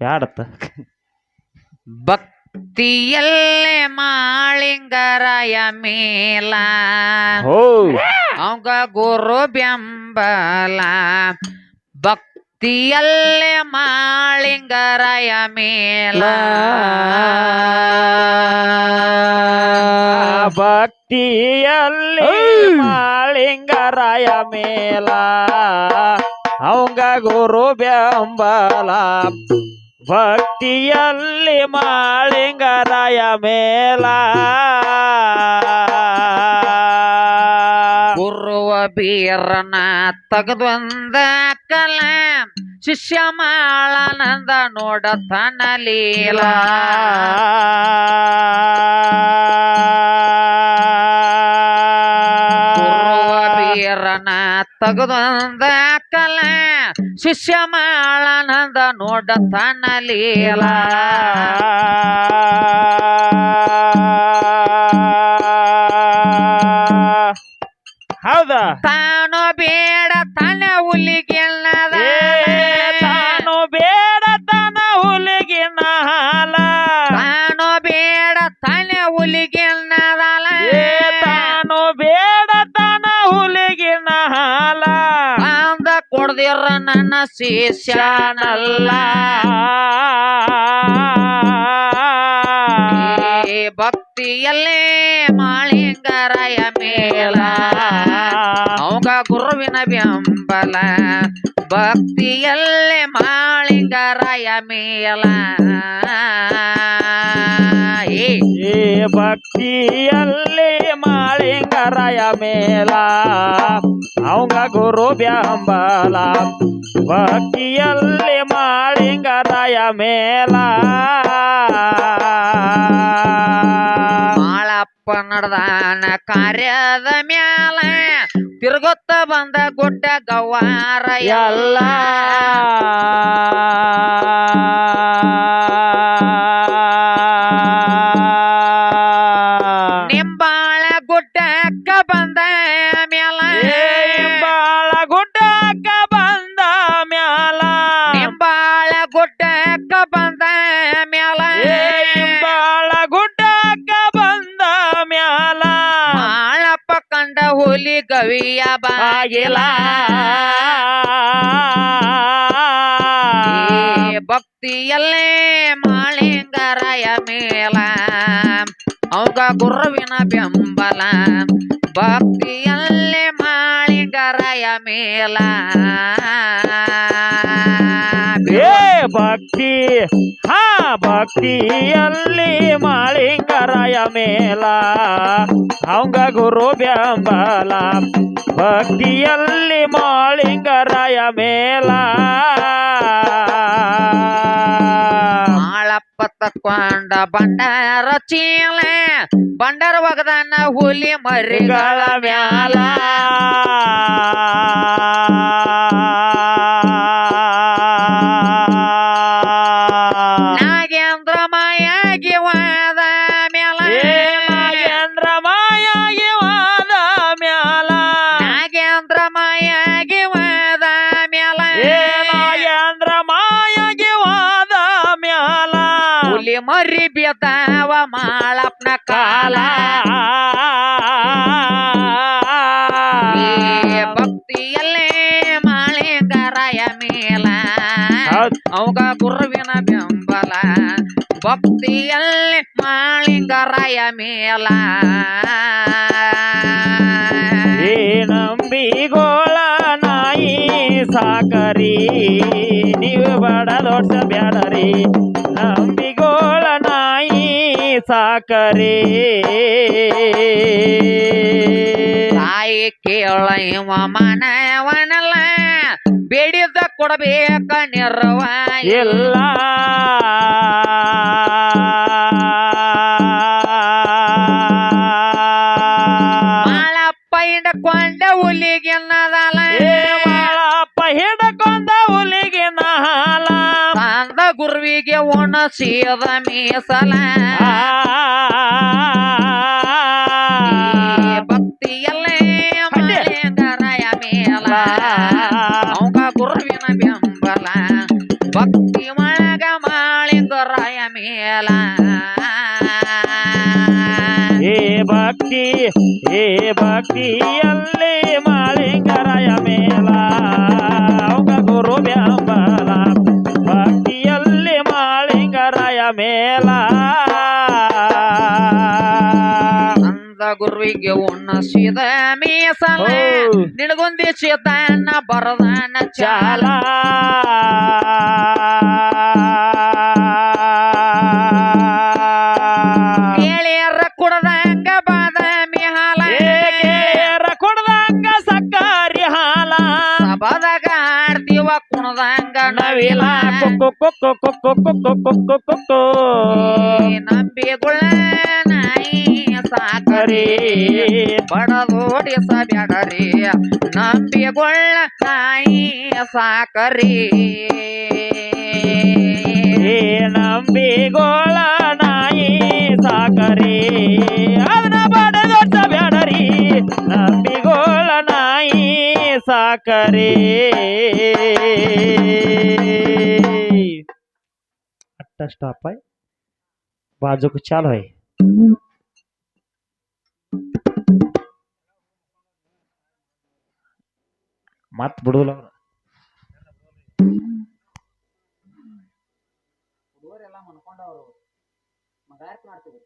ಬ್ಯಾಡತ್ತ ಭಕ್ತಿಯಲ್ಲೇ ಮಾಳಿಂಗರಾಯ ಮೇಲ. ಹೋ. ಅವಂಗ ಗುರು ಬೆಂಬಲ ಭಕ್ತಿಯಲ್ಲೇ ಮಾಳಿಂಗರಾಯ ಮೇಲ. ಭಕ್ತಿಯಲ್ಲಿ! ಮಾಳಿಂಗರಾಯ ಮೇಲ. ಅವಂಗ ಗುರು ಬೆಂಬಲ ಭಕ್ತಿಯಲ್ಲಿ ಮಾಳಿಂಗರಾಯ ಮೇಲ. ಗುರುವ ಬೀರನ ತೆಗೆದೊಂದ ಕಲ ಶಿಷ್ಯ ಮಾಳಾನಂದ ನೋಡತನ ಲೀಲ. ಗುರುವ ಬೀರನ ತೆಗೆದೊಂದ ಕಲ. ಶಿಷ್ಯ ಮಾಳಾನಂದ ನೋಡತನ ಲೀಲ. ಕೊಡ್ದಿರ ನನ್ನ ಶಿಷ್ಯನಲ್ಲ ಭಕ್ತಿಯಲ್ಲೇ ಮಾಳಿಂಗರಾಯ ಮೇಲ ಅವಂಗ ಗುರುವಿನ ಬೆಂಬಲ. ಭಕ್ತಿಯಲ್ಲೇ ಮಾಳಿಂಗರಾಯ ಮೇಲ ಏ ಏ ಭಕ್ತಿಯಲ್ಲಿ ಮಾಳಿಂಗರಾಯ ಮೇಲ ಅವಂಗ ಗುರು ಬ್ಯಾಂಬಲ ಭಕ್ತಿಯಲ್ಲಿ ಮಾಳಿಂಗರಾಯ ಮೇಲ ಮಾಳಪ್ಪ ನಡ್ದಾನ ಕಾರ್ಯದ ಮ್ಯಾಲ ತಿರುಗುತ್ತ ಬಂದ ಗುಡ್ಡ ಗವಾರ ಎಲ್ಲ ಗುಡ್ಡಕ್ಕ ಬಂದ ಮ್ಯಾಲ. ಬಾಳ ಗುಡ್ಡಕ್ಕ ಬಂದ ಮ್ಯಾಲ. ಬಾಳಪ್ಪ ಕಂಡ ಹುಲಿ ಗವಿಯ ಬಾಗಿಲ. ಭಕ್ತಿಯಲ್ಲೇ ಮಾಳಿಂಗರಾಯ ಮೇಲ. ಅವಗ ಗುರುವಿನ ಬೆಂಬಲ. ಭಕ್ತಿಯಲ್ಲೇ ಮಾಳಿಂಗರಯ ಮೇಲ. ಭಕ್ತಿ ಹಾ ಭಕ್ತಿಯಲ್ಲಿ ಮಾಳಿಂಗರಾಯ ಮೇಲ. ಅವಂಗ ಗುರು ಬೆಂಬಲ ಭಕ್ತಿಯಲ್ಲಿ ಮಾಳಿಂಗರಾಯ ಮೇಲ. ಮಾಳಪ್ಪ ತಕ್ಕೊಂಡ ಬಂಡಾರ ಚೀಲ, ಬಂಡಾರ ಒಗದಾನ ಹುಲಿ ಮರಿಗಳ ಮ್ಯಾಲ. ನಾಗೇಂದ್ರ ಮಾಯಾಗಿ ವಾದ ಮ್ಯಾಲ ಏ ನಾಗೇಂದ್ರ ಮಾಯಾಗಿ ವಾದ ಮ್ಯಾಲ ನಾಗೇಂದ್ರ ಮಾಯಾಗಿ ವಾದ ಮ್ಯಾಲ ಏ ನಾಗೇಂದ್ರ ಮಾಯಾಗಿ ವಾದ ಮ್ಯಾಲ ಹುಲಿ ಮರಿ ಬಿದ್ದಾವ ಮಾಳಪ್ಪನ ಕಾಲ ಭಕ್ತಿಯಲ್ಲೇ ಮಾಳಿಂಗರಾಯ ಮೇಲ. ಅವಾಗ ಗುರುವಿನ ಭಕ್ತಿಯಲ್ಲಿ ಮಾಳಿಂಗರಾಯ ಮೇಲ. ಏ ನಂಬಿಗೋಳ ನಾಯಿ ಸಾಕರಿ ನೀವು ಬಡ ದೊಡ್ಡ ಬ್ಯಾಡರಿ. ನಂಬಿಗೋಳ ನಾಯಿ ಸಾಕರಿ. ತಾಯಿ ಕೇಳ ಇವ ಮನವನಲ್ಲ ಬೇಡಿದ ಕೊಡಬೇಕ ನಿರ್ವ ಎಲ್ಲ ಮಾಳಪ್ಪ ಹಿಡಕೊಂಡ ಹುಲಿಗೆನ್ನದಲ್ಲ ಏ ಬಾಳಪ್ಪ ಹಿಡಕೊಂಡ ಹುಲಿಗಿನ ಹಾಲ ತಂದ ಗುರುವಿಗೆ ಒಣಸಿದ ಮೀಸಲ. ಭಕ್ತಿ ಒಳಗ ಮಾಳಿಂಗರಾಯ ಮೇಲ. ಏ ಭಕ್ತಿ ಏ ಭಕ್ತಿ ಗುರುವಿಗೆ ಉಣ್ಣಸಿದ ಮೀಸಲ. ನಿನಗೊಂದಿ ಚೇತನ ಬರದಾನ ಚಾಲ. ಕೇಳಿಯರ ಕುಡದಂಗ ಬಾದಾಮಿ ಹಾಲ ಏರ ಕುಡ್ದಂಗ ಸಕ್ಕರಿ ಹಾಲ. ಸಬದಾಗ ಆಡ್ತೀವ ಕುಣದಂಗ ನವಿಲ ನವಿಲ. ಕುಕ್ಕು ಕುಕ್ಕು ಕುಕ್ಕು ಕುಕ್ಕು ಕುಕ್ಕು ಕುಕ್ಕು ನಂಬಿಗುಳ ನಾಯಿ ಸಾಕರಿ ಬಡದೋಡಿಸ ಬ್ಯಾಡರಿ ನಂಬಿಗುಳ್ಳ ನಾಯಿ ಸಾಕರಿ ಏ ನಂಬಿಗೋಳ ನಾಯಿ ಸಾಕರಿ ಅದನ್ನ ಬಡದೊಡ್ಡ ಬ್ಯಾಡರಿ ನಂಬಿಗೋಳ ನಾಯಿ ಸಾಕರಿ ಅಟ್ಟ ಸ್ಟಾಪ್ ಆಯ್ ಬಿಡೋಲ್ಲ ಅವರು. ಮತ್ ಬಿಡುದಿಲ್ಲ ಅವ್ರು ಹುಡುಗರೆಲ್ಲ ಮಗಾರ್ತಿ ಮಾಡ್ತೀವಿ